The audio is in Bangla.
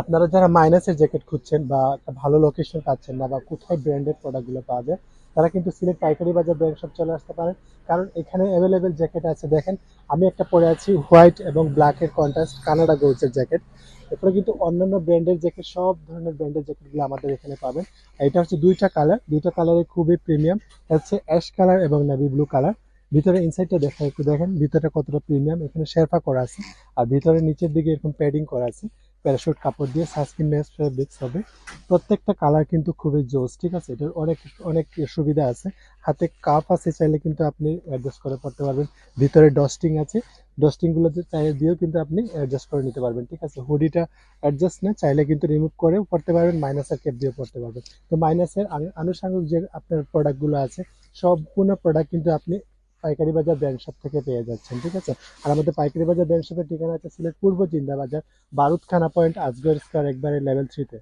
আপনারা যারা মাইনাসের জ্যাকেট খুঁজছেন বা একটা ভালো লোকেশন পাচ্ছেন না বা কোথায় ব্র্যান্ডেড প্রোডাক্টগুলো পাওয়া যায়, তারা কিন্তু সিলেট পাইকারি বাজার ব্র্যান্ড শপ চলে আসতে পারেন। কারণ এখানে অ্যাভেলেবেল জ্যাকেট আছে। দেখেন, আমি একটা পরে আছি হোয়াইট এবং ব্ল্যাকের কন্ট্রাস্ট কানাডা গোলসের জ্যাকেট এরপরে কিন্তু অন্যান্য ব্র্যান্ডের জ্যাকেট সব ধরনের ব্র্যান্ডের জ্যাকেটগুলো আমাদের এখানে পাবেন। এটা হচ্ছে দুইটা কালার দুইটা কালারে খুবই প্রিমিয়াম হচ্ছে অ্যাশ কালার এবং নেভি ব্লু কালার ভিতরে ইনসাইডটা দেখা একটু দেখেন ভিতরে কতটা প্রিমিয়াম এখানে শেরফা করা আছে। আর ভিতরে নিচের দিকে এরকম প্যাডিং করা আছে। প্যারাশুট কাপড় দিয়ে সানস্ক্রিন ম্যাচ ফেব্রিক্স হবে। প্রত্যেকটা কালার কিন্তু খুবই জোস, ঠিক আছে? এটার অনেক অনেক সুবিধা আছে। হাতে কাপ আছে চাইলে কিন্তু আপনি অ্যাডজাস্ট করে পড়তে পারবেন। ভিতরে ডস্টিং আছে। ডস্টিংগুলো চাই, দিয়েও কিন্তু আপনি অ্যাডজাস্ট করে নিতে পারবেন, ঠিক আছে? হুডিটা অ্যাডজাস্ট না, চাইলে কিন্তু রিমুভ করেও পড়তে পারবেন মাইনাসের ক্যাপ দিয়েও পড়তে পারবেন। তো মাইনাসের আনুষঙ্গিক যে আপনার প্রোডাক্টগুলো আছে সম্পূর্ণ প্রোডাক্ট কিন্তু আপনি পাইকারি বাজার ব্যাংক শপ থেকে পেয়ে যাচ্ছেন, ঠিক আছে? আর আমাদের পাইকারি বাজার ব্যাংক শপের ঠিকানা আছে সিলেট পূর্ব জিন্দাবাজার, বারুদখানা পয়েন্ট আজগর স্কোয়ার একবারে লেভেল থ্রিতে